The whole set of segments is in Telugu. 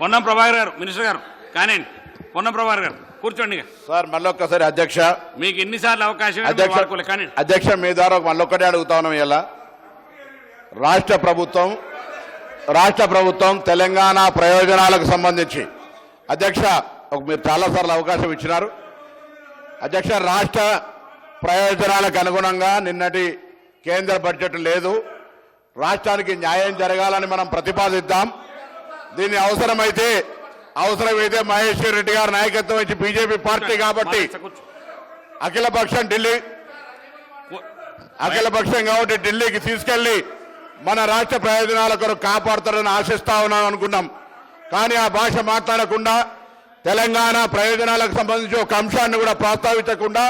పొన్నం ప్రభాకర్ గారు మినిస్టర్ గారు కానివ్వండి. పొన్నం ప్రభాకర్ గారు కూర్చోండి. సార్ మళ్ళొక్కసారి అధ్యక్ష. మీకు ఎన్నిసార్లు అవకాశం అధ్యక్ష కానీ అధ్యక్ష మీ ద్వారా మళ్ళొక్కటే అడుగుతా ఉన్నాం ఇలా రాష్ట్ర ప్రభుత్వం రాష్ట్ర ప్రభుత్వం తెలంగాణ ప్రయోజనాలకు సంబంధించి. అధ్యక్ష ఒక మీరు చాలాసార్లు అవకాశం ఇచ్చినారు. అధ్యక్ష రాష్ట్ర ప్రయోజనాలకు అనుగుణంగా నిన్నటి కేంద్ర బడ్జెట్ లేదు. రాష్ట్రానికి న్యాయం జరగాలని మనం ప్రతిపాదిద్దాం. దీన్ని అవసరమైతే అవసరమైతే మహేశ్వర్ రెడ్డి గారి నాయకత్వం వచ్చి బీజేపీ పార్టీ కాబట్టి కూర్చో. అఖిల పక్షం ఢిల్లీ కూ- అఖిల పక్షం కాబట్టి ఢిల్లీకి తీసుకెళ్ళి మన రాష్ట్ర ప్రయోజనాల కొరకు కాపాడుతారని ఆశిస్తా ఉన్నాం అనుకున్నాం. కానీ ఆ భాష మాట్లాడకుండా తెలంగాణ ప్రయోజనాలకు సంబంధించి ఒక అంశాన్ని కూడా ప్రస్తావించకుండా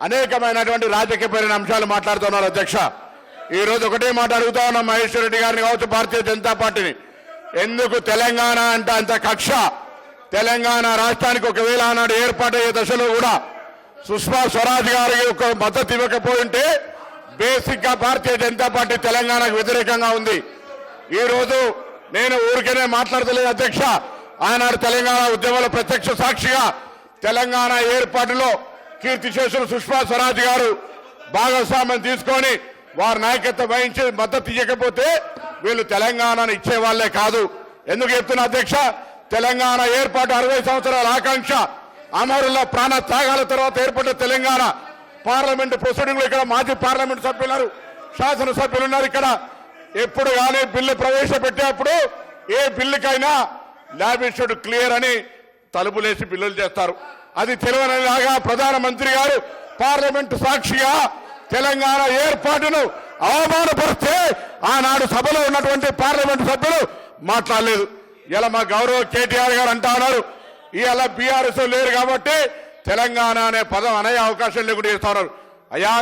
అనేకమైనటువంటి రాజకీయపరమైన అంశాలు మాట్లాడుతున్నారు అధ్యక్ష. ఈ రోజు ఒకటే మాట అడుగుతా ఉన్నాం మహేశ్వర్ రెడ్డి గారిని కావచ్చు భారతీయ జనతా పార్టీని. ఎందుకు తెలంగాణ అంటే అంత కక్ష? తెలంగాణ రాష్ట్రానికి ఒకవేళ ఆనాడు ఏర్పాటయ్యే దశలో కూడా సుష్మా స్వరాజ్ గారికి ఒక మద్దతు ఇవ్వకపోయింటే బేసిక్గా భారతీయ జనతా పార్టీ తెలంగాణకు వ్యతిరేకంగా ఉంది. ఈ రోజు నేను ఊరికనే మాట్లాడతలేదు అధ్యక్ష. ఆనాడు తెలంగాణ ఉద్యమంలో ప్రత్యక్ష సాక్షిగా తెలంగాణ ఏర్పాటులో కీర్తిశేషులు సుష్మా స్వరాజ్ గారు భాగస్వామ్యం తీసుకొని వారి నాయకత్వం వహించి మద్దతు ఇవ్వకపోతే వీళ్ళు తెలంగాణను ఇచ్చే వాళ్ళే కాదు. ఎందుకు చెప్తున్నా అధ్యక్ష? తెలంగాణ ఏర్పాటు అరవై సంవత్సరాల ఆకాంక్ష. అమరుల ప్రాణ త్యాగాల తర్వాత ఏర్పడ్డ తెలంగాణ. పార్లమెంట్ ప్రొసీడింగ్ ఇక్కడ మాజీ పార్లమెంట్ సభ్యులు శాసనసభ్యులు ఉన్నారు ఇక్కడ. ఎప్పుడు కానీ బిల్లు ప్రవేశపెట్టేప్పుడు ఏ బిల్లుకైనా ల్యాబిషడ్ క్లియర్ అని తలుపులేసి బిల్లులు చేస్తారు. అది తెలియనిలాగా ప్రధానమంత్రి గారు పార్లమెంటు సాక్షిగా తెలంగాణ ఏర్పాటును అవమానపరిస్తే ఆనాడు సభలో ఉన్నటువంటి పార్లమెంట్ సభ్యులు మాట్లాడలేదు. ఇలా మా గౌరవ కేటీఆర్ గారు అంటా ఉన్నారు. ఇలా బీఆర్ఎస్ లేరు కాబట్టి తెలంగాణ అనే పదం అనే అవకాశం లేకుండా చేస్తున్నారు అయ్యా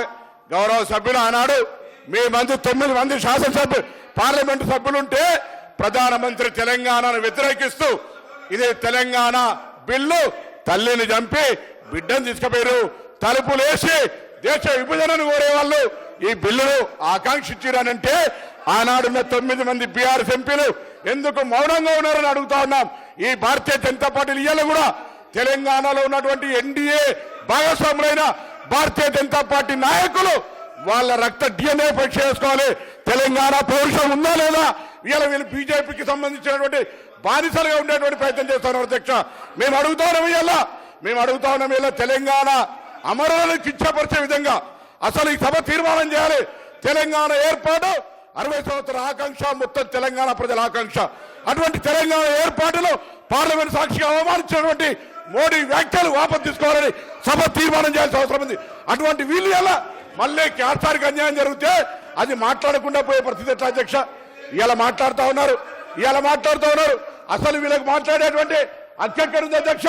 గౌరవ సభ్యులు ఆనాడు మీ మంది తొమ్మిది మంది శాసనసభ్యులు పార్లమెంటు సభ్యులుంటే ప్రధానమంత్రి తెలంగాణను వ్యతిరేకిస్తూ ఇది తెలంగాణ బిల్లు తల్లిని చంపి బిడ్డను తీసుకుపోయారు తలుపులేసి దేశ విభజనను కోరే వాళ్ళు ఈ బిల్లును ఆకాంక్షించారనంటే ఆనాడున్న తొమ్మిది మంది బీఆర్ఎస్ ఎంపీలు ఎందుకు మౌనంగా ఉన్నారని అడుగుతా ఉన్నాం. ఈ భారతీయ జనతా పార్టీలు ఇయ్యాలి కూడా తెలంగాణలో ఉన్నటువంటి ఎన్డీఏ భాగస్వాములైన భారతీయ జనతా పార్టీ నాయకులు వాళ్ళ రక్త డిఎన్ఏ పరీక్ష చేసుకోవాలి. తెలంగాణ పౌరుషం ఉందా లేదా? ఇవాళ వీళ్ళు బీజేపీకి సంబంధించినటువంటి బానిసలుగా ఉండేటువంటి ప్రయత్నం చేస్తున్నారు అధ్యక్ష. మేము అడుగుతా ఉన్నాం ఇవాళ మేము అడుగుతా ఉన్నాం ఇలా తెలంగాణ అమరులను కిచ్చపరిచే విధంగా అసలు ఈ సభ తీర్మానం చేయాలి. తెలంగాణ ఏర్పాటు అరవై సంవత్సరాల ఆకాంక్ష మొత్తం తెలంగాణ ప్రజల ఆకాంక్ష. అటువంటి తెలంగాణ ఏర్పాటులో పార్లమెంట్ సాక్షిగా అవమానించినటువంటి మోడీ వ్యాఖ్యలు వాపసు తీసుకోవాలని సభ తీర్మానం చేయాల్సిన అవసరం ఉంది. అటువంటి వీళ్ళు ఎలా? మళ్ళీ క్యాన్సర్కి అన్యాయం జరిగితే అది మాట్లాడకుండా పోయే పరిస్థితి ఎట్లా అధ్యక్ష? ఇలా మాట్లాడుతూ ఉన్నారు. ఇలా మాట్లాడుతూ ఉన్నారు. అసలు వీళ్ళకి మాట్లాడేటువంటి అధ్యక్షుడు అధ్యక్ష?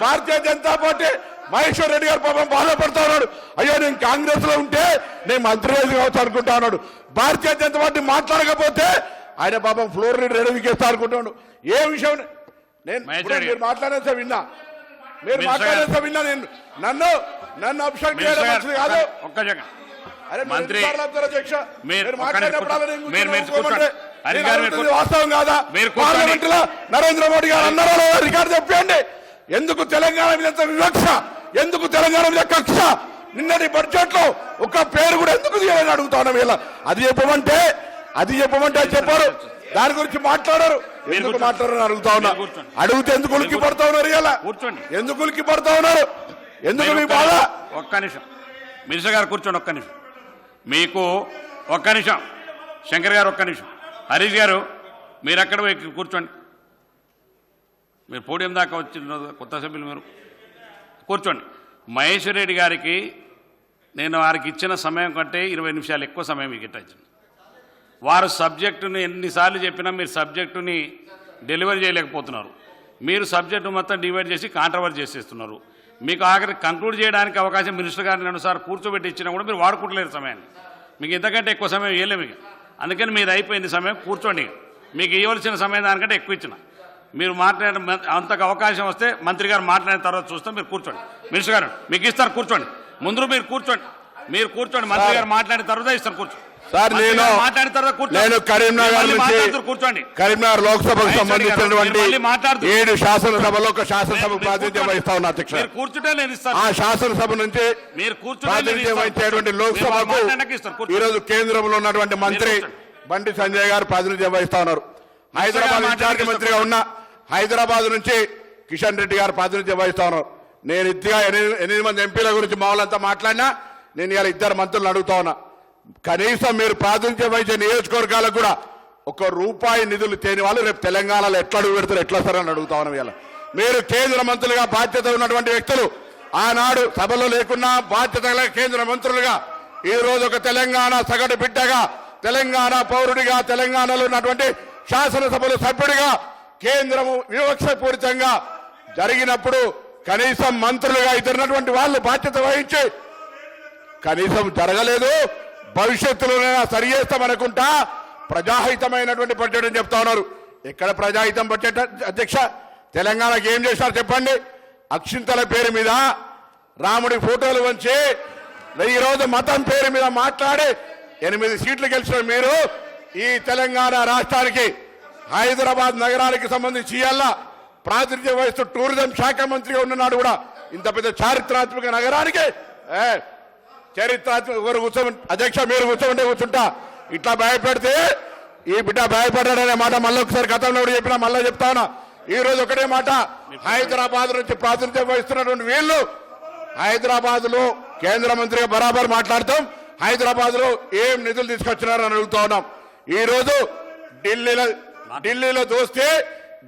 భారతీయ జనతా పార్టీ మహేశ్వర్ రెడ్డి గారు పాపం బాధపడతా ఉన్నాడు. అయ్యో నేను కాంగ్రెస్లో ఉంటే నేను మంత్రి కావచ్చు అనుకుంటా ఉన్నాడు. భారతీయ జనతా పార్టీ మాట్లాడకపోతే ఆయన పాపం ఫ్లోర్ రెడీకేస్తా అనుకుంటున్నాడు. ఏ విషయం? నేను రెడ్డి. మీరు మాట్లాడేసా విన్నా. మీరు మాట్లాడేసా విన్నా నేను. నన్ను నన్ను అభిషేక్ చేయడం మంచిది కాదు. మంత్రి-. వాస్తవం కాదా. పార్లమెంట్లో నరేంద్ర మోడీ గారు అన్నారో రికార్డు చెప్పండి ఎందుకు తెలంగాణ మీద వివక్ష? ఎందుకు తెలంగాణ మీద కక్ష? నిన్నటి బడ్జెట్లో ఒక పేరు కూడా ఎందుకు తీయాలని అడుగుతాను వీళ్ళ అది చెప్పమంటే అది చెప్పమంటే అది చెప్పారు. దాని గురించి మాట్లాడారు. ఎందుకు కూర్చోండి. మాట్లాడారు అడుగుతా ఉన్నా. అడిగితే ఎందుకు ఉలికి పడతా ఉన్నారు ఇలా? కూర్చోండి. ఎందుకు ఉలికి పడతా ఉన్నారు? ఎందుకు మీ బాధ? ఒక్క నిమిషం. మినిస్టర్ గారు కూర్చోండి ఒక్క నిమిషం. మీకు ఒక్క నిమిషం. శంకర్ గారు ఒక్క నిమిషం. హరీష్ గారు మీరు అక్కడ కూర్చోండి. మీరు పోడియం దాకా వచ్చిన కొత్త సభ్యులు మీరు కూర్చోండి. మహేశ్వర్ రెడ్డి గారికి నేను వారికి ఇచ్చిన సమయం కంటే ఇరవై నిమిషాలు ఎక్కువ సమయం మీకు ఇచ్చింది వారు సబ్జెక్టుని ఎన్నిసార్లు చెప్పినా మీరు సబ్జెక్టుని డెలివరీ చేయలేకపోతున్నారు. మీరు సబ్జెక్టు మొత్తం డివైడ్ చేసి కాంట్రవర్ట్ చేసేస్తున్నారు. మీకు ఆఖరి కంక్లూడ్ చేయడానికి అవకాశం మినిస్టర్ గారిని అనుసారి కూర్చోబెట్టి ఇచ్చినా కూడా మీరు వాడుకుంటలేరు సమయాన్ని. మీకు ఇంతకంటే ఎక్కువ సమయం ఇవ్వలేము మీకు. అందుకని మీరు అయిపోయింది సమయం. కూర్చోండి. మీకు ఇవ్వాల్సిన సమయం దానికంటే ఎక్కువ ఇచ్చిన. మీరు మాట్లాడే అంతకు అవకాశం వస్తే మంత్రి గారు మాట్లాడిన తర్వాత చూస్తే మీరు కూర్చోండి. మినిస్టర్ గారు మీకు ఇస్తారు కూర్చోండి. ముందు మీరు కూర్చోండి. మీరు కూర్చోండి. మంత్రి గారు మాట్లాడిన తర్వాత ఇస్తారు కూర్చోండి సార్ నేను మాట్లాడిన తర్వాత. నేను కరీంనగర్ నుంచి కూర్చోండి. కరీంనగర్ లోక్సభకు సంబంధించినటువంటి ఏడు శాసనసభలో ఒక శాసనసభ మీరు ప్రాతినిధ్యం. వహిస్తా ఉన్నా అధ్యక్ష. కూర్చుంటే నేను ఇస్తాను. ఆ శాసనసభ నుంచి మీరు ప్రాతినిధ్యం. వహించేటువంటి లోక్సభకు రోజు కేంద్రంలో ఉన్నటువంటి మంత్రి. బండి సంజయ్ గారు ప్రాతినిధ్యం వహిస్తా ఉన్నారు. హైదరాబాద్ ఇన్ఛార్జ్ మంత్రిగా ఉన్న హైదరాబాద్ నుంచి కిషన్ రెడ్డి గారు ప్రాతినిధ్యం వహిస్తా ఉన్నారు నేను ఇద్దరుగా ఎనిమిది ఎనిమిది మంది ఎంపీల గురించి మామూలంతా మాట్లాడినా నేను ఇలా ఇద్దరు మంత్రులను అడుగుతా ఉన్నా. కనీసం మీరు ప్రాతినిధ్యం వహించే నియోజకవర్గాలకు కూడా ఒక రూపాయి నిధులు తేని వాళ్ళు రేపు తెలంగాణలో ఎట్లా అడుగు పెడతారు ఎట్లా వస్తారని అడుగుతా ఉన్నాం ఇలా మీరు కేంద్ర మంత్రులుగా బాధ్యత ఉన్నటువంటి వ్యక్తులు ఆనాడు సభలో లేకున్నా బాధ్యత కేంద్ర మంత్రులుగా ఈ రోజు ఒక తెలంగాణ సగటు బిడ్డగా తెలంగాణ పౌరుడిగా తెలంగాణలో ఉన్నటువంటి శాసనసభలో సభ్యుడిగా కేంద్రము వివక్షపూరితంగా జరిగినప్పుడు కనీసం మంత్రులుగా ఇద్దరున్నటువంటి వాళ్ళు బాధ్యత వహించి కనీసం జరగలేదు భవిష్యత్తులోనైనా సరి చేస్తామనుకుంటా ప్రజాహితమైనటువంటి బడ్జెట్ అని చెప్తా ఉన్నారు. ఎక్కడ ప్రజాహితం బడ్జెట్ అధ్యక్ష? తెలంగాణకి ఏం చేశారు చెప్పండి? అక్షింతల పేరు మీద రాముడి ఫోటోలు వంచి ఈ రోజు మతం పేరు మీద మాట్లాడి ఎనిమిది సీట్లు గెలిచిన మీరు ఈ తెలంగాణ రాష్ట్రానికి హైదరాబాద్ నగరానికి సంబంధించి ఇవాళ ప్రాతినిధ్యం వహిస్తూ టూరిజం శాఖ మంత్రిగా ఉన్ననాడు కూడా ఇంత పెద్ద చారిత్రాత్మక నగరానికి చరిత్రాత్మక ఎవరు అధ్యక్ష మీరు కూర్చోమంటే కూర్చుంటా. ఇట్లా భయపెడితే ఈ బిడ్డ భయపడ్డాడనే మాట మళ్ళీ ఒకసారి గతంలో కూడా చెప్పినా మళ్ళీ చెప్తానా ఈ రోజు ఒకటే మాట హైదరాబాద్ నుంచి ప్రాతినిధ్యం వహిస్తున్నటువంటి వీళ్ళు హైదరాబాద్లో కేంద్ర మంత్రిగా బరాబర్ మాట్లాడతాం. హైదరాబాద్లో ఏం నిధులు తీసుకొచ్చినారని అడుగుతా ఉన్నాం. ఈ రోజు ఢిల్లీలో ఢిల్లీలో దోస్తే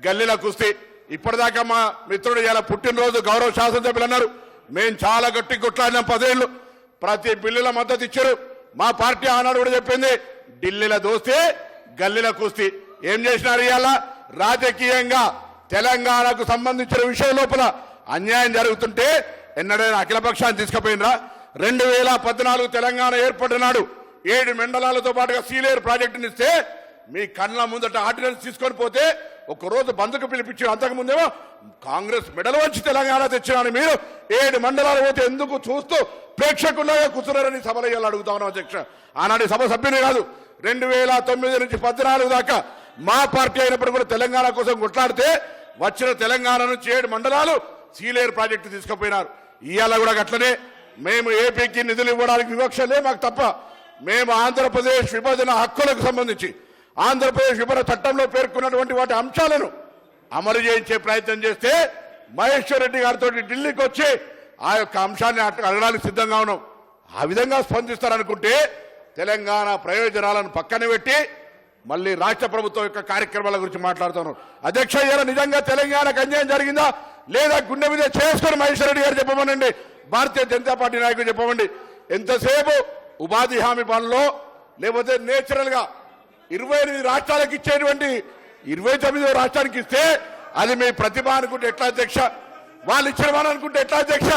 గల్లీలో కుస్తీ. ఇప్పటిదాకా మా మిత్రుడు ఇలా పుట్టినరోజు గౌరవ శాసనసభ్యులు అన్నారు. మేము చాలా గట్టి కొట్లాడినాం పదేళ్ళు. ప్రతి బిల్లుల మద్దతు ఇచ్చారు. మా పార్టీ ఆనాడు కూడా చెప్పింది ఢిల్లీలో దోస్తే గల్లీలో కుస్తీ. ఏం చేసినారు ఇవాళ? రాజకీయంగా తెలంగాణకు సంబంధించిన విషయం లోపల అన్యాయం జరుగుతుంటే ఎన్నడైనా అఖిలపక్షాన్ని తీసుకుపోయినరా? రెండు వేల పద్నాలుగు తెలంగాణ ఏర్పడినాడు ఏడు మండలాలతో పాటుగా సీలేరు ప్రాజెక్టునిస్తే మీ కళ్ళ ముందట ఆర్డినెన్స్ తీసుకొని పోతే ఒకరోజు బంధుకు పిలిపించారు అంతకుముందేమో కాంగ్రెస్ మెడల్ వచ్చి తెలంగాణ తెచ్చినాను మీరు. ఏడు మండలాలు పోతే ఎందుకు చూస్తూ ప్రేక్షకుల్లాగా కూర్చున్నారని సభలో ఇవాళ అడుగుతా ఉన్నాం అధ్యక్ష. ఆనాటి సభ సభ్యుని కాదు రెండు వేల తొమ్మిది నుంచి పద్నాలుగు దాకా మా పార్టీ అయినప్పుడు కూడా తెలంగాణ కోసం కొట్లాడితే వచ్చిన తెలంగాణ నుంచి ఏడు మండలాలు సీలేరు ప్రాజెక్టు తీసుకుపోయినారు. ఇవాళ కూడా అట్లనే మేము ఏపీకి నిధులు ఇవ్వడానికి వివక్షలే మాకు తప్ప. మేము ఆంధ్రప్రదేశ్ విభజన హక్కులకు సంబంధించి ఆంధ్రప్రదేశ్ విభజన చట్టంలో పేర్కొన్నటువంటి వాటి అంశాలను అమలు చేయించే ప్రయత్నం చేస్తే మహేశ్వర్ రెడ్డి గారితో ఢిల్లీకి వచ్చి ఆ యొక్క అంశాన్ని అట్ట- అడగడానికి సిద్ధంగా ఉన్నాం. ఆ విధంగా స్పందిస్తారనుకుంటే తెలంగాణ ప్రయోజనాలను పక్కన పెట్టి మళ్ళీ రాష్ట్ర ప్రభుత్వం యొక్క కార్యక్రమాల గురించి మాట్లాడుతాను. అధ్యక్ష ఇవాళ నిజంగా తెలంగాణకు అన్యాయం జరిగిందా? లేదా గుండె మీద చేసుకొని మహేశ్వర రెడ్డి గారు చెప్పమనండి. భారతీయ జనతా పార్టీ నాయకులు చెప్పమండి. ఎంతసేపు ఉపాధి హామీ పనులు లేకపోతే నేచురల్గా ఇరవై ఎనిమిది రాష్ట్రాలకు ఇచ్చేటువంటి ఇరవై తొమ్మిదో రాష్ట్రానికి ఇస్తే అది మీ ప్రతిభ అనుకుంటే ఎట్లా అధ్యక్ష? వాళ్ళు ఇచ్చిన వాళ్ళు అనుకుంటే ఎట్లా అధ్యక్ష?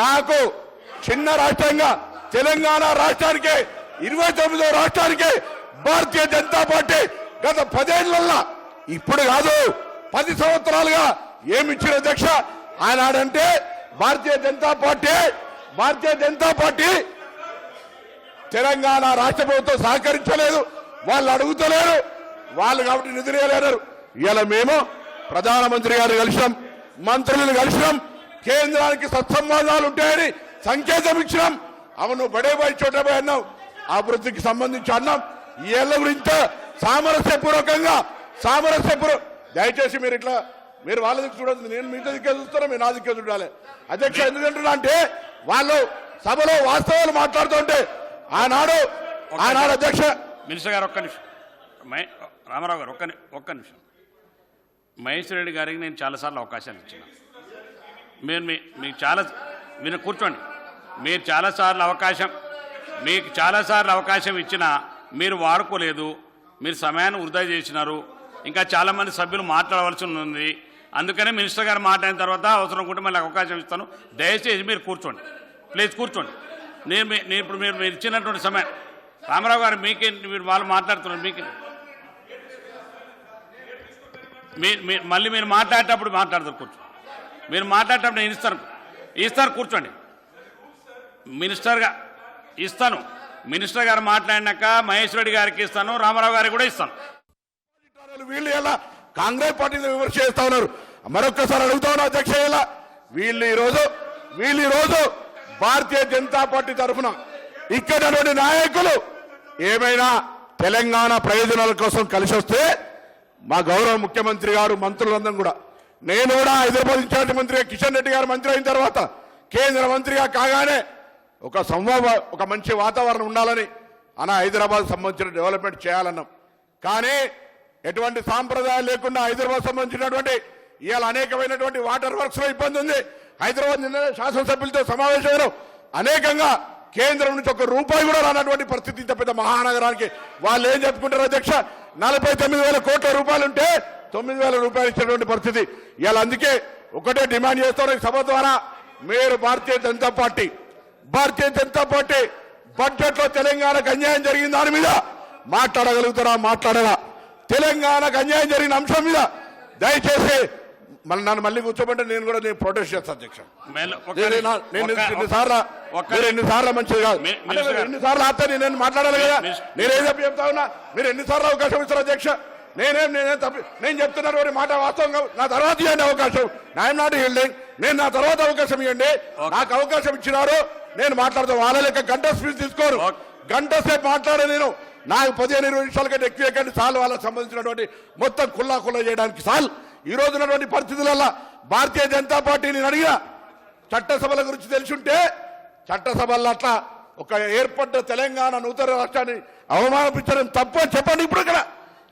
నాకు చిన్న రాష్ట్రంగా తెలంగాణ రాష్ట్రానికి ఇరవై తొమ్మిదో రాష్ట్రానికి భారతీయ జనతా పార్టీ గత పదేళ్ళలో ఇప్పుడు కాదు పది సంవత్సరాలుగా ఏమి ఇచ్చిన అధ్యక్ష? ఆనాడంటే భారతీయ జనతా పార్టీ భారతీయ జనతా పార్టీ తెలంగాణ రాష్ట్ర ప్రభుత్వం సహకరించలేదు. వాళ్ళు అడుగుతలేరు. వాళ్ళు కాబట్టి నిధులు ఇవ్వలేరు. ఇలా మేము ప్రధానమంత్రి గారు కలిసినాం మంత్రులను కలిసినాం కేంద్రానికి సత్సంబంధాలు ఉంటాయని సంకేతం ఇచ్చినాం. అవును బడే బాయ్ చోట బాయ్ అన్నాం అభివృద్ధికి సంబంధించి అన్నాం. ఈ ఏళ్ళ గురించి సామరస్యపూర్వకంగా సామరస్యపూర్వ దయచేసి మీరు ఇట్లా మీరు వాళ్ళ దిక్కు చూడదు నేను మీ దిక్కే చూస్తారా మీరు నా దిక్కే చూడాలి. అధ్యక్ష ఎందుకంటున్నా అంటే వాళ్ళు సభలో వాస్తవాలు మాట్లాడుతుంటే ఆనాడు ఆనాడు అధ్యక్ష మినిస్టర్ గారు ఒక్క నిమిషం. మై రామారావు గారు ఒక్క ని- ఒక్క నిమిషం. మహేశ్వర రెడ్డి గారికి నేను చాలాసార్లు అవకాశాలు ఇచ్చిన. మీరు మీ మీకు చాలా మీరు కూర్చోండి. మీరు చాలాసార్లు అవకాశం మీకు చాలాసార్లు అవకాశం ఇచ్చినా మీరు వాడుకోలేదు మీరు సమయాన్ని వృధా చేసినారు ఇంకా చాలామంది సభ్యులు మాట్లాడవలసి ఉంది. అందుకనే మినిస్టర్ గారు మాట్లాడిన తర్వాత అవసరం కూడా మళ్ళీ అవకాశం ఇస్తాను. దయచేసి మీరు కూర్చోండి. ప్లీజ్ కూర్చోండి. నేను మీ- నేను ఇప్పుడు మీరు మీరు ఇచ్చినటువంటి సమయం రామారావు గారు మీకే మీరు వాళ్ళు మాట్లాడుతున్నారు మీకే. మీ మళ్ళీ మీరు మాట్లాడేటప్పుడు మాట్లాడతారు కూర్చో. మీరు మాట్లాడేటప్పుడు నేను ఇస్తాను. ఇస్తారు కూర్చోండి. మినిస్టర్గా ఇస్తాను. మినిస్టర్ గారు మాట్లాడినాక మహేష్ రెడ్డి గారికి ఇస్తాను రామారావు గారికి కూడా ఇస్తాను. వీళ్ళు ఎలా? కాంగ్రెస్ పార్టీని విమర్శ చేస్తా ఉన్నారు. మరొక్కసారి అడుగుతా ఉన్నా అధ్యక్ష ఇలా వీళ్ళు ఈ రోజు వీళ్ళు ఈ రోజు భారతీయ జనతా పార్టీ తరఫున ఇక్కడ నాయకులు ఏమైనా తెలంగాణ ప్రయోజనాల కోసం కలిసి వస్తే మా గౌరవ ముఖ్యమంత్రి గారు మంత్రులందరం కూడా. నేను కూడా హైదరాబాద్ ఇన్ఛార్జ్ మంత్రిగా కిషన్ రెడ్డి గారు మంత్రి అయిన తర్వాత కేంద్ర మంత్రిగా కాగానే ఒక సంవాద ఒక మంచి వాతావరణం ఉండాలని అన్న హైదరాబాద్ సంబంధించిన డెవలప్మెంట్ చేయాలన్నాం. కానీ ఎటువంటి సాంప్రదాయాలు లేకుండా హైదరాబాద్ సంబంధించినటువంటి ఇవాళ అనేకమైనటువంటి వాటర్ వర్క్స్లో ఇబ్బంది ఉంది. హైదరాబాద్ నిన్న శాసనసభ్యులతో సమావేశంలో అనేకంగా కేంద్రం నుంచి ఒక రూపాయి కూడా రానటువంటి పరిస్థితి ఇంత పెద్ద మహానగరానికి. వాళ్ళు ఏం చెప్పుకుంటారు అధ్యక్ష? నలభై తొమ్మిది వేల కోట్ల రూపాయలు ఉంటే తొమ్మిది వేల రూపాయలు ఇచ్చినటువంటి పరిస్థితి. ఇవాళ అందుకే ఒకటే డిమాండ్ చేస్తారు ఈ సభ ద్వారా. మీరు భారతీయ జనతా పార్టీ భారతీయ జనతా పార్టీ బడ్జెట్లో తెలంగాణకు అన్యాయం జరిగిన దాని మీద మాట్లాడగలుగుతారా మాట్లాడరా? తెలంగాణకు అన్యాయం జరిగిన అంశం మీద దయచేసి మళ్ళీ నన్ను మళ్ళీ కూర్చోమంటే నేను కూడా నేను ప్రొటెస్ట్ చేస్తాను అధ్యక్ష. ఎన్నిసార్లు ఒక్క- మీరు ఎన్నిసార్లు మంచిది కాదు. ఎన్నిసార్లు ఆపితే నేను మాట్లాడాలి కదా? నేను చెప్పి చెప్తా ఉన్నా? మీరు ఎన్నిసార్లు అవకాశం ఇస్తారు అధ్యక్ష? నేనేం నేనేం తప్పి నేను చెప్తున్నటువంటి మాట వాస్తవం కాదు. నా తర్వాత ఇవ్వండి అవకాశం. ఐఎమ్ నాట్ హీల్డింగ్ నేను నా తర్వాత అవకాశం ఇవ్వండి. నాకు అవకాశం ఇచ్చినారు. నేను మాట్లాడతాను వాళ్ళ లెక్క గంట స్పీచ్ తీసుకోరు. గంట సేపు మాట్లాడే నేను. నాకు పదిహేను ఇరవై నిమిషాల కంటే ఎక్కువ ఎక్కండి సార్లు వాళ్ళకి సంబంధించినటువంటి మొత్తం కుల్లా కుల్లా చేయడానికి సాల్ ఈ రోజు ఉన్నటువంటి పరిస్థితులలో భారతీయ జనతా పార్టీని నేను అడిగా చట్టసభల గురించి తెలిసింటే చట్టసభల్లో అట్లా ఒక ఏర్పడ్డ తెలంగాణ నూతన రాష్ట్రాన్ని అవమానపించడం తప్ప చెప్పండి ఇప్పుడు ఇక్కడ.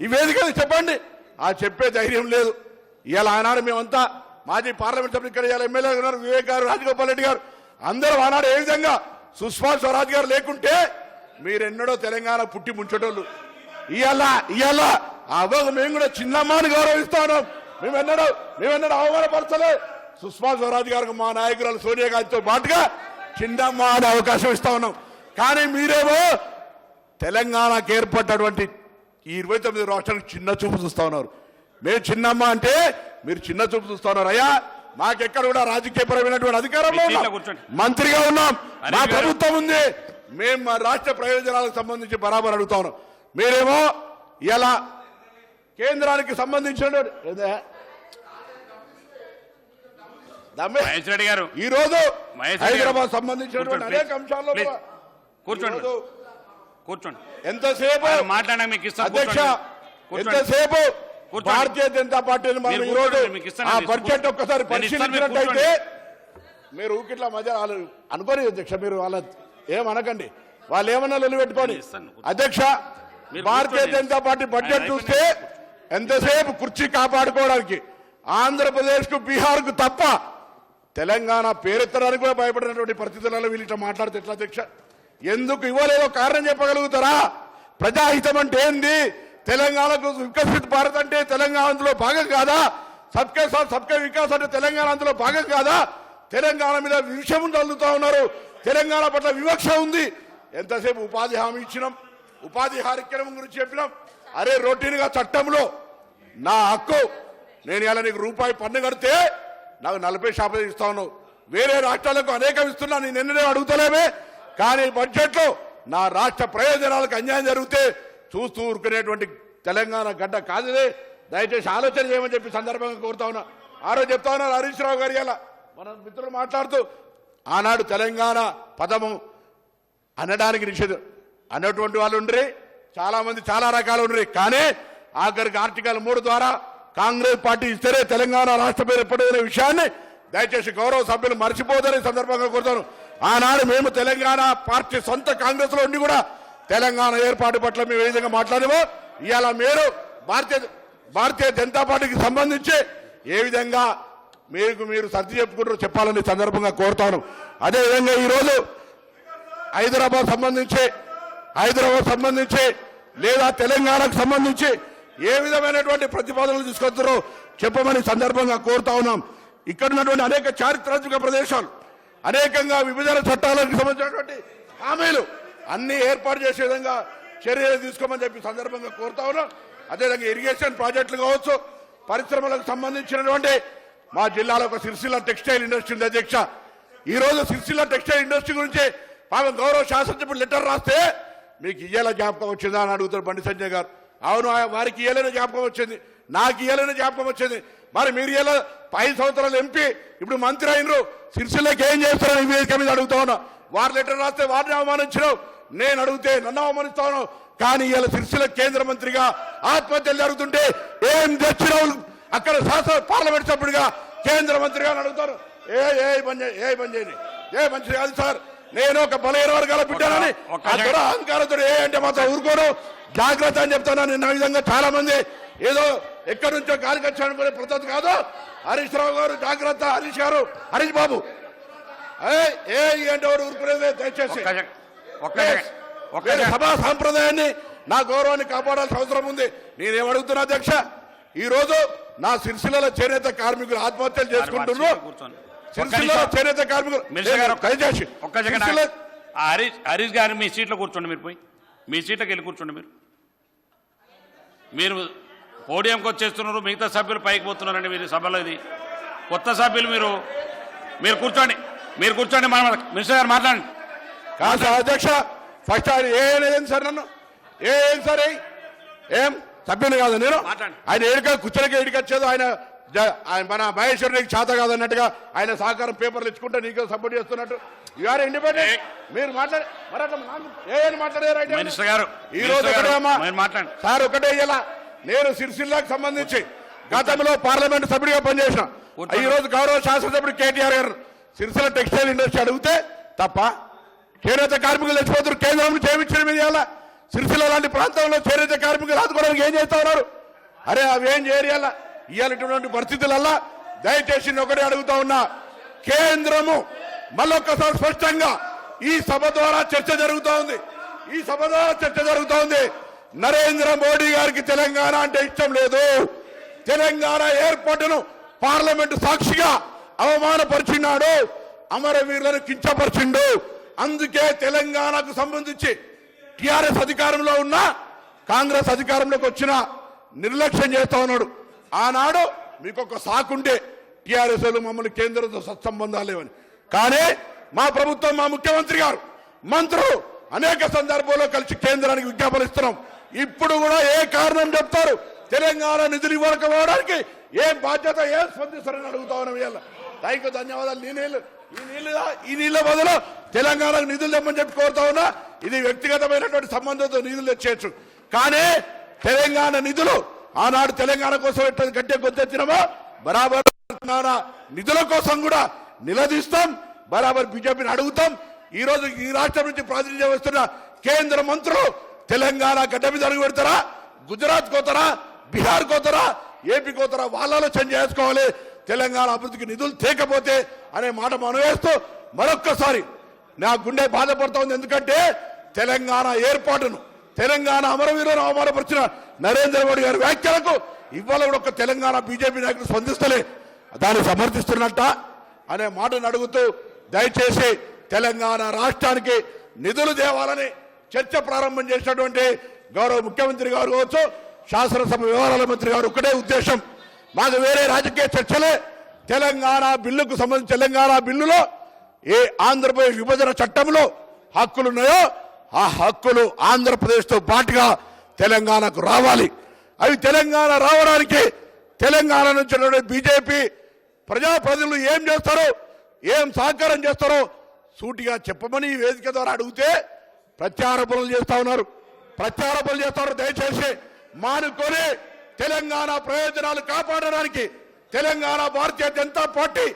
ఈ వేదిక చెప్పండి. ఆ చెప్పే ధైర్యం లేదు. ఇవాళ ఆనాడు మేమంతా మాజీ పార్లమెంట్ సభ్యులు ఇక్కడ ఎమ్మెల్యే ఉన్నారు వివేక్ గారు రాజగోపాల్ రెడ్డి గారు. అందరూ ఆనాడు ఏ విధంగా సుష్మా స్వరాజ్ గారు లేకుంటే మీరెన్నడో తెలంగాణ పుట్టి ముంచటోళ్ళు. ఇవాళ ఇవాళ అవ్వకు మేము కూడా చిన్నమ్మాని గౌరవిస్తా ఉన్నాం. మేము ఎన్నడూ మేము ఎన్నడూ అవమానపరచలే సుష్మా స్వరాజ్ గారికి మా నాయకురాలు సోనియా గాంధీతో పాటుగా చిన్నమ్మ అనే అవకాశం ఇస్తా ఉన్నాం కానీ మీరేమో తెలంగాణకు ఏర్పడ్డటువంటి ఈ ఇరవై తొమ్మిది రాష్ట్రానికి చిన్న చూపు చూస్తా ఉన్నారు మేము చిన్నమ్మ అంటే మీరు చిన్న చూపు చూస్తా ఉన్నారు అయ్యా మాకెక్కడ కూడా రాజకీయపరమైనటువంటి అధికారంలో ఉన్నాం. మంత్రిగా ఉన్నాం మా. ప్రభుత్వం ఉంది మేము మా రాష్ట్ర ప్రయోజనాలకు సంబంధించి బరాబర్ అడుగుతా ఉన్నాం మీరేమో ఇలా కేంద్రానికి సంబంధించిన. మహేష్ రెడ్డి గారు ఈ రోజు హైదరాబాద్. సంబంధించినటువంటి అనేక. అంశాల్లో కూర్చోండి కూర్చోండి ఎంతసేపు ఆయన మాట్లాడినాక మీకు ఇస్తాను అధ్యక్ష. ఎంతసేపు. భారతీయ జనతా పార్టీని మనం మీరు ఈ రోజు ఆ బడ్జెట్. ఒక్కసారి పరిశీలించినట్టయితే మీరు ఊకిట్ల మధ్య అనుకోని అధ్యక్ష మీరు వాళ్ళ ఏమనకండి వాళ్ళు ఏమన్నా కూర్చోండి. అధ్యక్ష భారతీయ. జనతా పార్టీ బడ్జెట్ చూస్తే ఎంతసేపు కుర్చీ కాపాడుకోవడానికి ఆంధ్రప్రదేశ్కు బీహార్కు తప్ప తెలంగాణ పేరెత్తడానికి కూడా భయపడినటువంటి పరిస్థితులలో వీళ్ళు ఇట్లా మాట్లాడితే ఎట్లా అధ్యక్ష? ఎందుకు ఇవ్వలేదో కారణం చెప్పగలుగుతారా? ప్రజాహితం అంటే ఏంది? తెలంగాణకు వికసిత్ భారత్ అంటే తెలంగాణ అందులో భాగం కాదా? సబ్కే సాత్ సబ్కే వికాస్ అంటే తెలంగాణ అందులో భాగం కాదా? తెలంగాణ మీద విషయం చల్లుతా ఉన్నారు. తెలంగాణ పట్ల వివక్ష ఉంది. ఎంతసేపు ఉపాధి హామీ ఇచ్చినాం? ఉపాధి కార్యక్రమం గురించి చెప్పినాం. అరే రొటీన్గా చట్టంలో నా హక్కు. నేను ఇలా నీకు రూపాయి పన్ను కడితే నాకు నలభై శాతం ఇస్తాను వేరే రాష్ట్రాలకు అనేకం ఇస్తున్నా నేను ఎన్నడే అడుగుతలేమే. కానీ బడ్జెట్లో నా రాష్ట్ర ప్రయోజనాలకు అన్యాయం జరిగితే చూస్తూ ఊరుకునేటువంటి తెలంగాణ గడ్డ కాదులే. దయచేసి ఆలోచన చేయమని చెప్పి సందర్భంగా కోరుతా ఉన్నా. ఆ చెప్తా ఉన్నారు హరీష్ రావు గారి ఇలా. మన మిత్రులు మాట్లాడుతూ ఆనాడు తెలంగాణ పదము అనడానికి నిషేధం. అన్నటువంటి వాళ్ళు ఉండరు చాలా మంది చాలా రకాలు ఉండరు. కానీ ఆఖరికి ఆర్టికల్ మూడు ద్వారా కాంగ్రెస్ పార్టీ ఇస్తేనే తెలంగాణ రాష్ట్ర పేరు ఎప్పుడైన విషయాన్ని దయచేసి గౌరవ సభ్యులు మర్చిపోదని సందర్భంగా కోరుతాను. ఆనాడు మేము తెలంగాణ పార్టీ సొంత కాంగ్రెస్లో ఉండి కూడా తెలంగాణ ఏర్పాటు పట్ల మేము ఏ విధంగా మాట్లాడేమో ఇవాళ మీరు భారతీయ భారతీయ జనతా పార్టీకి సంబంధించి ఏ విధంగా మీకు మీరు సర్ది చెప్పుకుంటారో చెప్పాలని సందర్భంగా కోరుతాను. అదేవిధంగా ఈరోజు హైదరాబాద్ సంబంధించి హైదరాబాద్ సంబంధించి లేదా తెలంగాణకు సంబంధించి ఏ విధమైనటువంటి ప్రతిపాదనలు తీసుకొస్తారో చెప్పమని సందర్భంగా కోరుతా ఉన్నాం. ఇక్కడ ఉన్నటువంటి అనేక చారిత్రాత్మక ప్రదేశాలు అనేకంగా విభజన చట్టాలకు సంబంధించినటువంటి హామీలు అన్ని ఏర్పాటు చేసే విధంగా చర్యలు తీసుకోమని చెప్పి సందర్భంగా కోరుతా ఉన్నాం. అదేవిధంగా ఇరిగేషన్ ప్రాజెక్టులు కావచ్చు పరిశ్రమలకు సంబంధించినటువంటి మా జిల్లాలో ఒక సిరిసిల్ల టెక్స్టైల్ ఇండస్ట్రీ ఉంది అధ్యక్ష. ఈ రోజు సిరిసిల్ల టెక్స్టైల్ ఇండస్ట్రీ గురించి పాపం గౌరవ శాసనసభ్యుడు లెటర్ రాస్తే మీకు ఇయ్యేలా జ్ఞాపకం వచ్చిందా అని అడుగుతారు బండి సంజయ్ గారు. అవును వారికి ఇయ్యలేని జ్ఞాపకం వచ్చింది. నాకు ఇయ్యలేని జ్ఞాపకం వచ్చింది. మరి మీరు ఇలా ఐదు సంవత్సరాలు ఎంపీ ఇప్పుడు మంత్రి అయినరు. సిరిసిల్లకి ఏం చేస్తారని ఈ వేదిక మీద అడుగుతా ఉన్నా. వారు లెటర్ రాస్తే వారిని అవమానించడం నేను అడిగితే నన్ను అవమానిస్తాను కానీ ఇలా సిరిసిల్ల కేంద్ర మంత్రిగా ఆత్మహత్యలు జరుగుతుంటే ఏం తెచ్చినావు? అక్కడ శాసన పార్లమెంట్ సభ్యుడిగా కేంద్ర మంత్రిగా అడుగుతారు. ఏ ఏ పని ఏ పని చేయండి ఏ మంచిది కాదు సార్. నేను ఒక బలహీన వర్గాల బిడ్డానని. అహంకారంతో ఏ అంటే మాత్రం ఊరుకోను జాగ్రత్త అని చెప్తాను నిన్న విధంగా చాలా మంది. ఏదో ఎక్కడి నుంచో వచ్చానుకునే పద్ధతి కాదు. హరీష్ రావు గారు జాగ్రత్త హరీష్ గారు. హరీష్ బాబు. ఏ అంటే ఊరుకునేదే దయచేసి. సభా సాంప్రదాయాన్ని నా గౌరవాన్ని కాపాడాల్సిన అవసరం ఉంది. నేనేమడుగుతున్నా అధ్యక్ష? ఈ రోజు నా సిరిసిల్ల చేనేత కార్మికులు ఆత్మహత్యలు చేసుకుంటున్నారు. చేనేత కార్మికులు. ఒక్క- హరీష్ హరీష్ గారు మీ సీట్లో కూర్చోండి మీరు పోయి. మీ సీట్లోకి వెళ్ళి కూర్చోండి మీరు. మీరు పోడియంకి వచ్చేస్తున్నారు మిగతా సభ్యులు పైకి పోతున్నారండి మీరు సభలో ఇది. కొత్త సభ్యులు మీరు మీరు కూర్చోండి. మీరు కూర్చోండి మన మినిస్టర్ గారు మాట్లాడండి. కాదు సార్ అధ్యక్ష ఫస్ట్ ఆయన ఏ సార్ నన్ను. ఏ సార్ ఏ? సభ్యుని కాదు నేను. ఆయన ఏడిక కూర్చోనికి ఏడికి వచ్చేది ఆయన జ- ఆయన మన మహేశ్వర్ నీకు చేత కాదన్నట్టుగా ఆయన సహకారం పేపర్లు ఇచ్చుకుంటే నీకు సపోర్ట్ చేస్తున్నట్టు. యూఆర్ ఇండిపెండెంట్ మీరు మాట్లాడే మరి మాట్లాడారు అయితే? మినిస్టర్ గారు ఈ రోజు ఒకటే అమ్మా. సార్ ఒకటే ఇలా నేను సిరిసిల్లాకు సంబంధించి గతంలో పార్లమెంట్ సభ్యుడిగా పనిచేసిన. ఈ రోజు గౌరవ శాసనసభ్యుడు కేటీఆర్ గారు సిరిసిల్ల టెక్స్టైల్ ఇండస్ట్రీ అడిగితే తప్ప చేనేత కార్మికులు చచ్చిపోతున్నారు. కేంద్రం నుంచి ఇచ్చిన మీద ఇవ్వాలా సిరిసిల్ల లాంటి ప్రాంతంలో చేనేత కార్మికులు ఆదుకోవడానికి ఏం చేస్తా ఉన్నారు? అరే అవి ఏం చేయాల ఇవాళటువంటి పరిస్థితులల్లా దయచేసి నేను ఒకటే అడుగుతా ఉన్నా కేంద్రము మళ్ళొక్కసారి స్పష్టంగా ఈ సభ ద్వారా చర్చ జరుగుతూ ఉంది. ఈ సభ ద్వారా చర్చ జరుగుతూ ఉంది. నరేంద్ర మోడీ గారికి తెలంగాణ అంటే ఇష్టం లేదు. తెలంగాణ ఏర్పాటును పార్లమెంటు సాక్షిగా అవమానపరిచినాడు అమరవీరులను కించపరిచిండు. అందుకే తెలంగాణకు సంబంధించి టిఆర్ఎస్ అధికారంలో ఉన్న కాంగ్రెస్ అధికారంలోకి వచ్చిన నిర్లక్ష్యం చేస్తా ఉన్నాడు. ఆనాడు మీకు ఒక సాకుండే. టిఆర్ఎస్ మమ్మల్ని కేంద్రంతో సత్సంబంధాలు లేవని. కానీ మా ప్రభుత్వం మా ముఖ్యమంత్రి గారు మంత్రులు అనేక సందర్భాల్లో కలిసి కేంద్రానికి విజ్ఞాపన ఇస్తున్నాం. ఇప్పుడు కూడా ఏ కారణం చెప్తారు? తెలంగాణ నిధులు ఇవ్వకపోవడానికి ఏం బాధ్యత ఏ స్పందిస్తారని అడుగుతా ఉన్నాం ఇవాళ. దానికి ధన్యవాదాలు. ఈ నీళ్ళు ఈ నీళ్ళు ఈ నీళ్ళ బదులు తెలంగాణకు నిధులు తెమ్మని చెప్పి కోరుతా ఉన్నా ఇది వ్యక్తిగతమైనటువంటి సంబంధంతో నిధులు తెచ్చేయచ్చు. కానీ తెలంగాణ నిధులు ఆనాడు తెలంగాణ కోసం ఎట్లా గట్టే గొంతెత్తినామో బరాబర్ తెలంగాణ నిధుల కోసం కూడా నిలదీస్తాం బరాబర్ బీజేపీని అడుగుతాం. ఈ రోజు ఈ రాష్ట్రం నుంచి ప్రాతినిధ్యం వస్తున్న కేంద్ర మంత్రులు తెలంగాణ గడ్డ మీద అడుగు పెడతారా? గుజరాత్ కోతరా? బీహార్ కోతరా? ఏపీ కోతరా? వాళ్ళ ఆలోచన చేసుకోవాలి. తెలంగాణ అభివృద్ధికి నిధులు తేకపోతే అనే మాట మనవేస్తూ మరొక్కసారి నా గుండె బాధపడతా ఉంది. ఎందుకంటే తెలంగాణ ఏర్పాటును తెలంగాణ అమరవీరులను అవమానపరిచిన నరేంద్ర మోడీ గారి వ్యాఖ్యలకు ఇవాళ కూడా ఒక తెలంగాణ బీజేపీ నాయకులు స్పందిస్తలే. దాన్ని సమర్థిస్తున్నట్ట అనే మాటను అడుగుతూ దయచేసి తెలంగాణ రాష్ట్రానికి నిధులు తేవాలని చర్చ ప్రారంభం చేసినటువంటి గౌరవ ముఖ్యమంత్రి గారు కావచ్చు శాసనసభ వ్యవహారాల మంత్రి గారు ఒకటే ఉద్దేశం. మాకు వేరే రాజకీయ చర్చలే. తెలంగాణ బిల్లుకు సంబంధించి తెలంగాణ బిల్లులో ఏ ఆంధ్రప్రదేశ్ విభజన చట్టంలో హక్కులున్నాయో ఆ హక్కులు ఆంధ్రప్రదేశ్తో పాటుగా తెలంగాణకు రావాలి. అవి తెలంగాణ రావడానికి తెలంగాణ నుంచి బీజేపీ ప్రజాప్రతినిధులు ఏం చేస్తారో ఏం సహకారం చేస్తారో సూటిగా చెప్పమని ఈ వేదిక ద్వారా అడిగితే ప్రత్యారోపణలు చేస్తా ఉన్నారు. ప్రత్యారోపణలు చేస్తారు. దయచేసి మానుకొని తెలంగాణ ప్రయోజనాలు కాపాడడానికి తెలంగాణ భారతీయ జనతా పార్టీ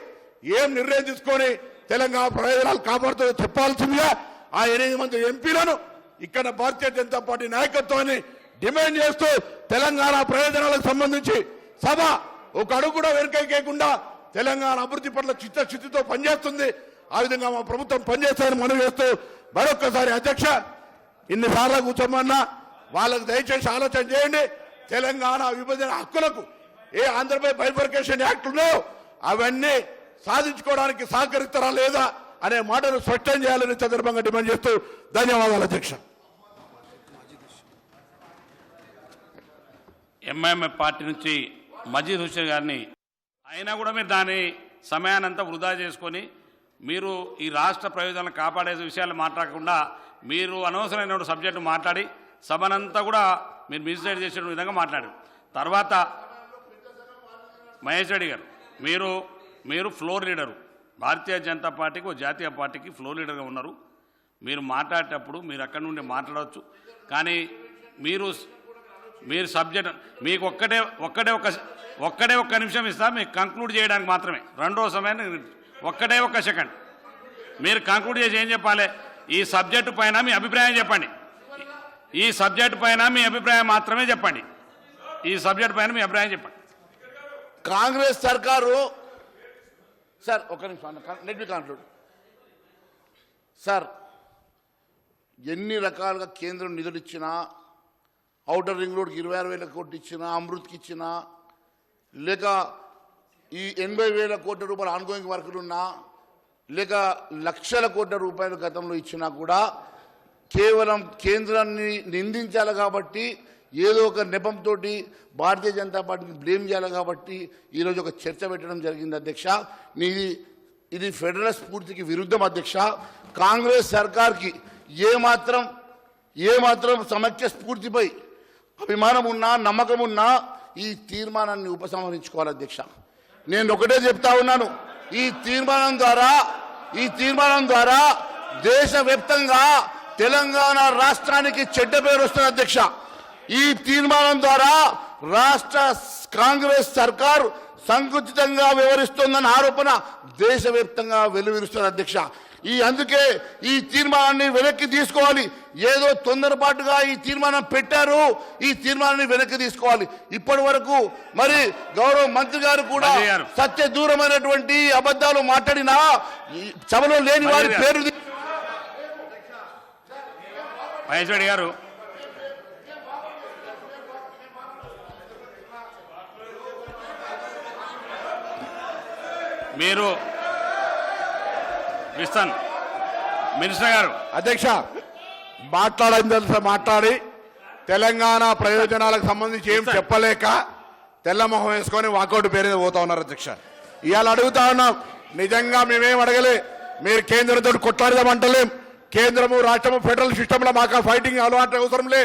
ఏం నిర్ణయం తీసుకొని తెలంగాణ ప్రయోజనాలు కాపాడుతుందో చెప్పాల్సిందిగా ఆ ఎనిమిది మంది ఎంపీలను ఇక్కడ భారతీయ జనతా పార్టీ నాయకత్వాన్ని డిమాండ్ చేస్తూ తెలంగాణ ప్రయోజనాలకు సంబంధించి సభ ఒక అడుగు కూడా వెనుకైకేయకుండా తెలంగాణ అభివృద్ధి పట్ల చిత్తశుద్ధితో పనిచేస్తుంది. ఆ విధంగా మా ప్రభుత్వం పనిచేస్తారని మనవి చేస్తూ మరొక్కసారి అధ్యక్ష ఇన్నిసార్లు కూర్చోమన్నా వాళ్ళకు దయచేసి ఆలోచన చేయండి. తెలంగాణ విభజన హక్కులకు ఏ ఆంధ్రప్రదేశ్ బైఫర్కేషన్ యాక్ట్ ఉన్నాయో అవన్నీ సాధించుకోవడానికి సహకరిస్తారా లేదా అనే మాటను స్పష్టం చేయాలని సందర్భంగా డిమాండ్ చేస్తూ ధన్యవాదాలు అధ్యక్ష. ఎంఐఎంఏ పార్టీ నుంచి మజీద్ హుసేన్ గారిని అయినా కూడా మీరు దాని సమయానంతా వృధా చేసుకొని మీరు ఈ రాష్ట్ర ప్రయోజనాలను కాపాడే విషయాలు మాట్లాడకుండా మీరు అనవసరమైన సబ్జెక్టు మాట్లాడి సభనంతా కూడా మీరు మిస్గైడ్ చేసే విధంగా మాట్లాడారు. తర్వాత మహేష్ రెడ్డి గారు మీరు మీరు ఫ్లోర్ లీడరు. భారతీయ జనతా పార్టీకి ఓ జాతీయ పార్టీకి ఫ్లో లీడర్గా ఉన్నారు. మీరు మాట్లాడేటప్పుడు మీరు అక్కడి నుండి మాట్లాడవచ్చు. కానీ మీరు మీరు సబ్జెక్ట్ మీకు ఒక్కటే ఒక్కటే ఒక ఒక్కటే ఒక్క నిమిషం ఇస్తా మీకు కంక్లూడ్ చేయడానికి మాత్రమే. రెండో సమయాన్ని ఒక్కటే ఒక్క సెకండ్ మీరు కంక్లూడ్ చేసి ఏం చెప్పాలి? ఈ సబ్జెక్టు పైన మీ అభిప్రాయం చెప్పండి. ఈ సబ్జెక్టు పైన మీ అభిప్రాయం మాత్రమే చెప్పండి. ఈ సబ్జెక్ట్ పైన మీ అభిప్రాయం చెప్పండి. కాంగ్రెస్ సర్కారు సార్ ఒక నిమిషం లెట్ మీ కాన్క్లూడ్ సార్ ఎన్ని రకాలుగా కేంద్రం నిధులు ఇచ్చినా ఔటర్ రింగ్ రోడ్కి ఇరవై ఆరు వేల కోట్లు ఇచ్చినా అమృత్కి ఇచ్చినా లేక ఈ ఎనభై వేల కోట్ల రూపాయలు ఆన్గోయింగ్ వర్కులు ఉన్నా లేక లక్షల కోట్ల రూపాయలు గతంలో ఇచ్చినా కూడా కేవలం కేంద్రాన్ని నిందించాలి కాబట్టి ఏదో ఒక నెపంతో భారతీయ జనతా పార్టీని బ్లేమ్ చేయాలి కాబట్టి ఈరోజు ఒక చర్చ పెట్టడం జరిగింది అధ్యక్ష. నీది ఇది ఫెడరల్ స్ఫూర్తికి విరుద్ధం అధ్యక్ష. కాంగ్రెస్ సర్కార్కి ఏమాత్రం ఏమాత్రం సమైక్య స్ఫూర్తిపై అభిమానం ఉన్నా నమ్మకం ఉన్నా ఈ తీర్మానాన్ని ఉపసంహరించుకోవాలి అధ్యక్ష. నేను ఒకటే చెప్తా ఉన్నాను. ఈ తీర్మానం ద్వారా ఈ తీర్మానం ద్వారా దేశవ్యాప్తంగా తెలంగాణ రాష్ట్రానికి చెడ్డ పేరు వస్తుంది అధ్యక్ష. ఈ తీర్మానం ద్వారా రాష్ట్ర కాంగ్రెస్ సర్కారు సంకుచితంగా వ్యవహరిస్తోందన్న ఆరోపణ దేశవ్యాప్తంగా వెలువరిస్తుంది అధ్యక్ష ఈ అందుకే ఈ తీర్మానాన్ని వెనక్కి తీసుకోవాలి ఏదో తొందరపాటుగా ఈ తీర్మానం పెట్టారు ఈ తీర్మానాన్ని వెనక్కి తీసుకోవాలి ఇప్పటి వరకు మరి గౌరవ మంత్రి గారు కూడా. సత్య దూరమైనటువంటి అబద్ధాలు మాట్లాడినా సభలో లేని వారి. పేరు గారు మీరు ఇస్తాను మినిస్టర్ గారు. అధ్యక్ష మాట్లాడిందంత మాట్లాడి. తెలంగాణ ప్రయోజనాలకు సంబంధించి ఏం చెప్పలేక తెల్లమొహం వేసుకొని వాకౌట్ పేరు పోతా ఉన్నారు అధ్యక్ష. ఇవాళ అడుగుతా ఉన్నాం నిజంగా మేమేం అడగలే? మీరు కేంద్రంతో కొట్లాడదామంటలేం కేంద్రము రాష్ట్రము ఫెడరల్ సిస్టంలో మాకు ఫైటింగ్ అలవాటు అవసరం లే.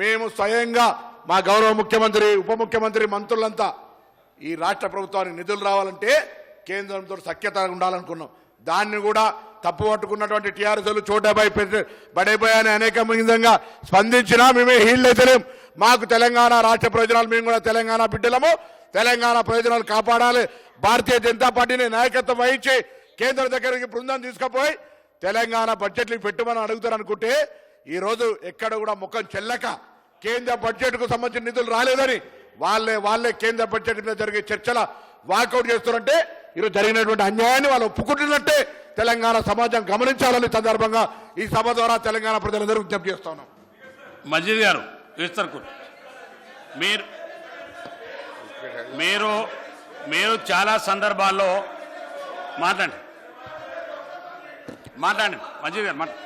మేము స్వయంగా మా గౌరవ ముఖ్యమంత్రి ఉప ముఖ్యమంత్రి మంత్రులంతా ఈ రాష్ట్ర ప్రభుత్వానికి నిధులు రావాలంటే కేంద్రంతో సఖ్యత ఉండాలనుకున్నాం. దాన్ని కూడా తప్పు పట్టుకున్నటువంటి టీఆర్ఎస్లు చోటాబాయి బడైపోయాయని అనేక విధంగా స్పందించినా మేమే హీళ్ళు అయితేలేం. మాకు తెలంగాణ రాష్ట్ర ప్రయోజనాలు మేము కూడా తెలంగాణ బిడ్డలము. తెలంగాణ ప్రయోజనాలు కాపాడాలి. భారతీయ జనతా పార్టీని నాయకత్వం వహించి కేంద్రం దగ్గరికి బృందం తీసుకుపోయి తెలంగాణ బడ్జెట్లు పెట్టుమని అడుగుతారనుకుంటే అనుకుంటే ఎక్కడ కూడా ముఖం చెల్లక కేంద్ర బడ్జెట్కు సంబంధించిన నిధులు రాలేదని వాళ్ళే వాళ్ళే కేంద్ర బడ్జెట్ మీద జరిగే చర్చల వాకౌట్ చేస్తున్నారంటే ఈరోజు జరిగినటువంటి అన్యాయాన్ని వాళ్ళు ఒప్పుకుంటున్నట్టే తెలంగాణ సమాజం గమనించాలని సందర్భంగా ఈ సభ ద్వారా తెలంగాణ ప్రజలందరూ విజ్ఞప్తి చేస్తా ఉన్నాం. మజీద్ గారు ఇస్తారు మీరు మీరు మీరు చాలా సందర్భాల్లో మాట్లాడండి. మాట్లాడండి మజీద్ గారు మాట్లాడండి.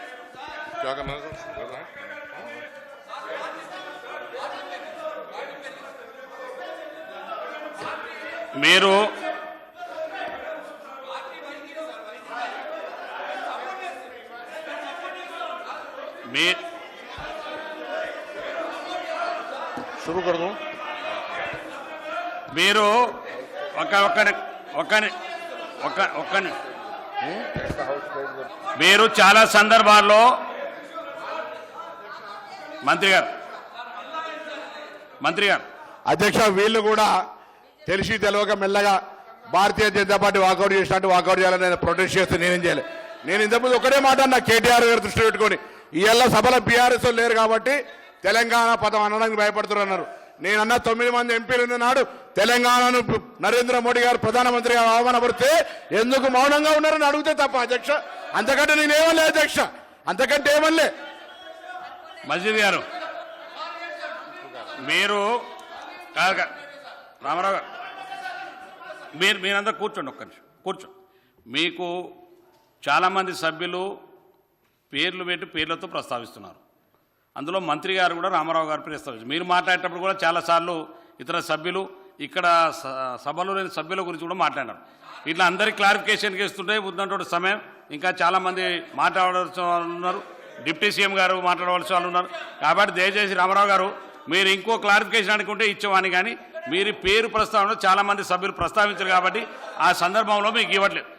మీరు మీరు ఒక ఒక ఒక్కని ఒక్క ఒక్కని మీరు చాలా సందర్భాల్లో మంత్రి గారు మంత్రి గారు. అధ్యక్ష వీళ్ళు కూడా తెలిసి తెలియక మెల్లగా భారతీయ జనతా పార్టీ వాకౌట్ చేసినట్టు వాకౌట్ చేయాలని నేను ప్రొటెస్ట్ చేస్తే నేనేం చేయలేదు నేను ఇంతకుముందు ఒకటే మాట అన్న కేటీఆర్ గారు దృష్టి పెట్టుకొని. ఇవాళ సభలో బీఆర్ఎస్ లేరు కాబట్టి తెలంగాణ పదం అనడానికి భయపడుతున్నారు నేనన్నా తొమ్మిది మంది ఎంపీలు ఉన్న నాడు తెలంగాణను నరేంద్ర మోడీ గారు ప్రధానమంత్రి గారు ఆహ్వానపడితే ఎందుకు మౌనంగా ఉన్నారని అడిగితే తప్ప అధ్యక్ష. అంతకంటే నేనేమలే అధ్యక్ష? అంతకంటే ఏమనలే మజీద్ గారు మీరు కాదు రామారావు గారు మీరు మీరందరూ కూర్చోండి ఒక్క నిమిషం కూర్చో మీకు చాలామంది సభ్యులు పేర్లు పెట్టి పేర్లతో ప్రస్తావిస్తున్నారు. అందులో మంత్రి గారు కూడా రామారావు గారు ప్రస్తావించారు. మీరు మాట్లాడేటప్పుడు కూడా చాలాసార్లు ఇతర సభ్యులు ఇక్కడ స- సభలో లేని సభ్యుల గురించి కూడా మాట్లాడినారు. ఇట్లా అందరి క్లారిఫికేషన్కి ఇస్తుంటే ఉన్నటువంటి సమయం. ఇంకా చాలామంది మాట్లాడవలసిన వాళ్ళు ఉన్నారు డిప్యూటీ సీఎం గారు మాట్లాడవలసిన వాళ్ళు ఉన్నారు కాబట్టి దయచేసి రామారావు గారు మీరు ఇంకో క్లారిఫికేషన్ అనుకుంటే ఇచ్చేవాని కానీ మీరు పేరు ప్రస్తావన చాలామంది సభ్యులు ప్రస్తావించారు కాబట్టి ఆ సందర్భంలో మీకు ఇవ్వట్లేదు.